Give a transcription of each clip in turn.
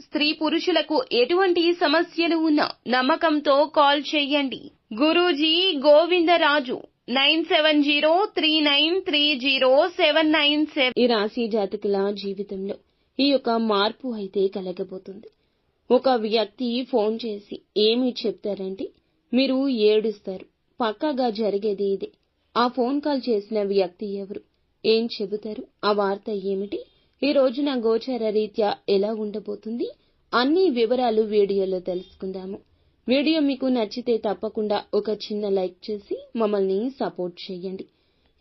స్త్రీ పురుషులకు ఎటువంటి సమస్యలు ఉన్నా నమ్మకంతో కాల్ చేయండి. Guruji Govindaraju nine seven zero three nine three zero seven nine seven. ఈ రాశి జాతకుల జీవితంలో ఈ యొక్క మార్పు అయితే కలగబోతుంది. ఒక వ్యక్తి ఫోన్ చేసి ఏమి చెప్తారంటే మీరు ఏడుస్తారు. పక్కాగా జరిగేది ఇదే. ఆ ఫోన్ కాల్ చేసిన వ్యక్తి ఎవరు? ఏం చెబుతారు? ఆ వార్త ఏమిటి? ఈ రోజున గోచర రీత్యా ఎలా ఉండబోతుంది? అన్ని వివరాలు వీడియోలో తెలుసుకుందాము. వీడియో మీకు నచ్చితే తప్పకుండా ఒక చిన్న లైక్ చేసి మమ్మల్ని సపోర్ట్ చేయండి.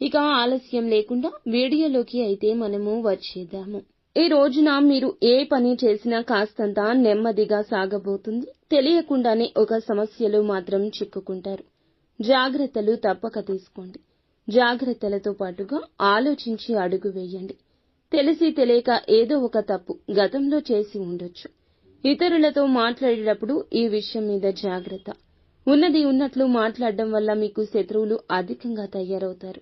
ఇక ఆలస్యం లేకుండా వీడియోలోకి అయితే మనము వచ్చేద్దాము. ఈ రోజున మీరు ఏ పని చేసినా కాస్తంత నెమ్మదిగా సాగబోతుంది. తెలియకుండానే ఒక సమస్యలు మాత్రం చిక్కుకుంటారు. జాగ్రత్తలు తప్పక తీసుకోండి. జాగ్రత్తలతో పాటుగా ఆలోచించి అడుగు వేయండి. తెలిసి తెలియక ఏదో ఒక తప్పు గతంలో చేసి ఉండొచ్చు. ఇతరులతో మాట్లాడేటప్పుడు ఈ విషయం మీద జాగ్రత్త. ఉన్నది ఉన్నట్లు మాట్లాడడం వల్ల మీకు శత్రువులు అధికంగా తయారవుతారు.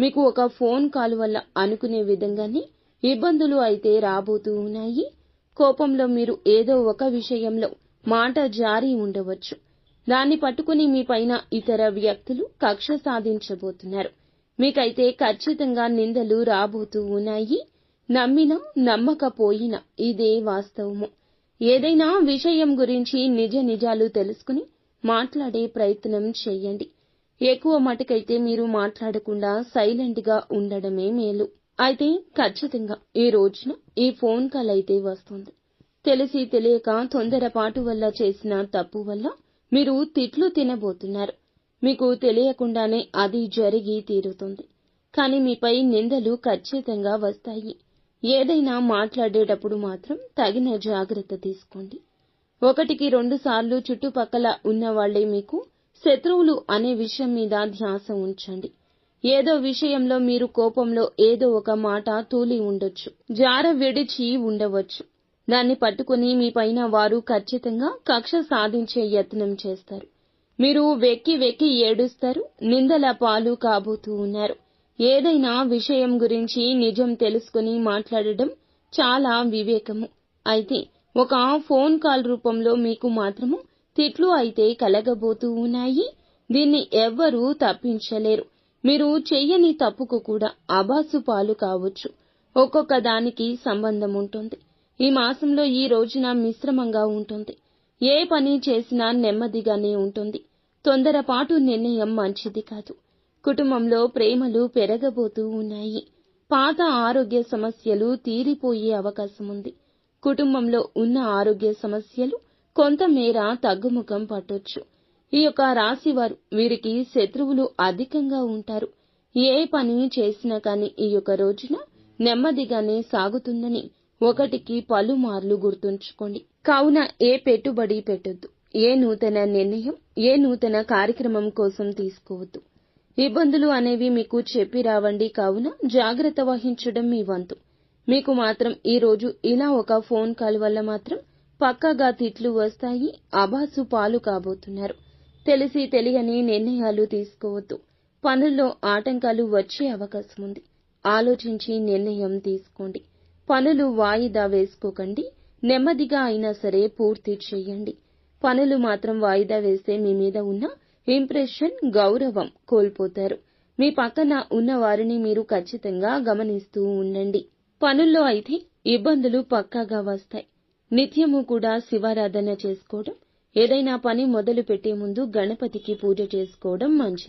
మీకు ఒక ఫోన్ కాల్ వల్ల అనుకునే విధంగానే ఇబ్బందులు అయితే రాబోతూ ఉన్నాయి. కోపంలో మీరు ఏదో ఒక విషయంలో మాట జారీ ఉండవచ్చు. దాన్ని పట్టుకుని మీ పైన ఇతర వ్యక్తులు కక్ష సాధించబోతున్నారు. మీకైతే ఖచ్చితంగా నిందలు రాబోతూ ఉన్నాయి. నమ్మినా నమ్మకపోయినా ఇదే వాస్తవము. ఏదైనా విషయం గురించి నిజ నిజాలు తెలుసుకుని మాట్లాడే ప్రయత్నం చేయండి. ఎక్కువ మటుకైతే మీరు మాట్లాడకుండా సైలెంట్గా ఉండడమే మేలు. అయితే ఖచ్చితంగా ఈ రోజున ఈ ఫోన్ కాల్ అయితే వస్తుంది. తెలిసి తెలియక తొందరపాటు వల్ల చేసిన తప్పు వల్ల మీరు తిట్లు తినబోతున్నారు. మీకు తెలియకుండానే అది జరిగి తీరుతుంది. కానీ మీపై నిందలు ఖచ్చితంగా వస్తాయి. ఏదైనా మాట్లాడేటప్పుడు మాత్రం తగిన జాగ్రత్త తీసుకోండి. ఒకటికి రెండు సార్లు చుట్టుపక్కల ఉన్నవాళ్ళే మీకు శత్రువులు అనే విషయం మీద ధ్యాస ఉంచండి. ఏదో విషయంలో మీరు కోపంలో ఏదో ఒక మాట తూలి ఉండొచ్చు. జార విడిచి ఉండవచ్చు. దాన్ని పట్టుకుని మీ పైన వారు ఖచ్చితంగా కక్ష సాధించే యత్నం చేస్తారు. మీరు వెక్కి వెక్కి ఏడుస్తారు నిందల పాలు కాబోతూ ఉన్నారు. ఏదైనా విషయం గురించి నిజం తెలుసుకుని మాట్లాడడం చాలా వివేకము. అయితే ఒక ఫోన్ కాల్ రూపంలో మీకు మాత్రము తిట్లు అయితే కలగబోతూ ఉన్నాయి. దీన్ని ఎవ్వరూ తప్పించలేరు. మీరు చెయ్యని తప్పుకు కూడా అబాసు పాలు కావచ్చు. ఒక్కొక్క దానికి సంబంధం ఉంటుంది. ఈ మాసంలో ఈ రోజున మిశ్రమంగా ఉంటుంది. ఏ పని చేసినా నెమ్మదిగానే ఉంటుంది. తొందరపాటు నిర్ణయం మంచిది కాదు. కుటుంబంలో ప్రేమలు పెరగబోతూ ఉన్నాయి. పాత ఆరోగ్య సమస్యలు తీరిపోయే అవకాశం ఉంది. కుటుంబంలో ఉన్న ఆరోగ్య సమస్యలు కొంతమేర తగ్గుముఖం పట్టొచ్చు. ఈ యొక్క రాశి వారు వీరికి శత్రువులు అధికంగా ఉంటారు. ఏ పని చేసినా కానీ ఈ యొక్క రోజున నెమ్మదిగానే సాగుతుందని ఒకటికి పలుమార్లు గుర్తుంచుకోండి. కావున ఏ పెట్టుబడి పెట్టొద్దు. ఏ నూతన నిర్ణయం ఏ నూతన కార్యక్రమం కోసం తీసుకోవద్దు. ఇబ్బందులు అనేవి మీకు చెప్పి రావండి. కావున జాగ్రత్త వహించడం మీ వంతు. మీకు మాత్రం ఈరోజు ఇలా ఒక ఫోన్ కాల్ వల్ల మాత్రం పక్కాగా తిట్లు వస్తాయి. అబాసు పాలు కాబోతున్నారు. తెలిసి తెలియని నిర్ణయాలు తీసుకోవద్దు. పనుల్లో ఆటంకాలు వచ్చే అవకాశం ఉంది. ఆలోచించి నిర్ణయం తీసుకోండి. పనులు వాయిదా వేసుకోకండి. నెమ్మదిగా అయినా సరే పూర్తి చేయండి. పనులు మాత్రం వాయిదా వేస్తే మీ మీద ఉన్న ఇంప్రెషన్ గౌరవం కోల్పోతారు. మీ పక్కన ఉన్న వారిని మీరు ఖచ్చితంగా గమనిస్తూ ఉండండి. పనుల్లో అయితే ఇబ్బందులు పక్కాగా వస్తాయి. నిత్యము కూడా శివారాధన చేసుకోవడం ఏదైనా పని మొదలు పెట్టే ముందు గణపతికి పూజ చేసుకోవడం మంచిది.